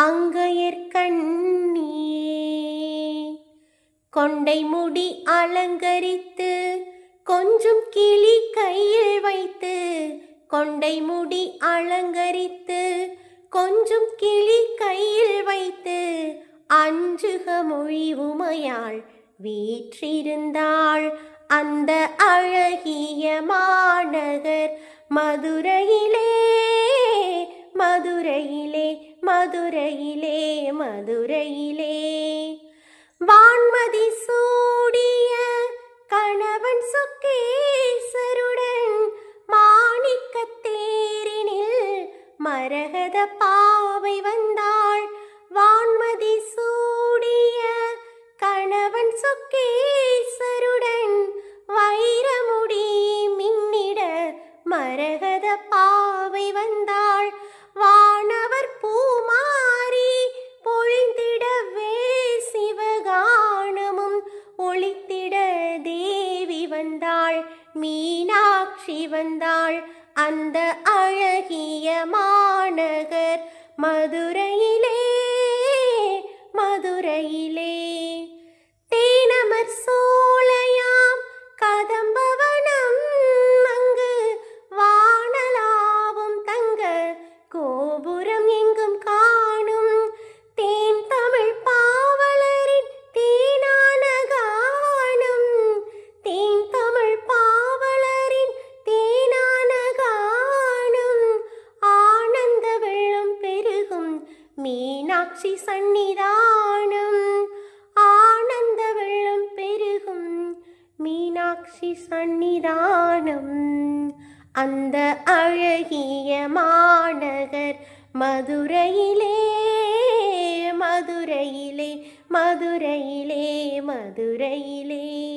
அங்கையற்கண்ணியே கொண்டை முடி அலங்கரித்து கொஞ்சம் கிளி கையில் வைத்து கொண்டை முடி அலங்கரித்து கொஞ்சம் கிளி கையில் வைத்து அஞ்சுக மொழி உமையாள் வீற்றிருந்தாள் அந்த அழகிய மாநகர் மதுரை. மதுரையிலே மதுரையிலே மதுரையிலே. வான்மதி சூடிய கணவன் சுக்கேசருடன் மாணிக்க தேரினில் மரகத பாவை வந்தாள். வான்மதி சூடிய கணவன் சுக்கேசருடன் வைரமுடி மின்னிட மரகத பாவை ஒளித்திட தேவி வந்தாள் மீனாட்சி வந்தாள் அந்த அழகிய மாநகர் மதுரையிலே மதுரையிலே. தேனமர் சோலையாம் கதம்பவனம் அங்கு வானலாவும் தங்க கோபுர மீனாட்சி சந்நிதானம். ஆனந்த வெள்ளம் பெருகும் மீனாட்சி சந்நிதானம். அந்த அழகிய மாநகர் மதுரையிலே மதுரையிலே மதுரையிலே மதுரையிலே.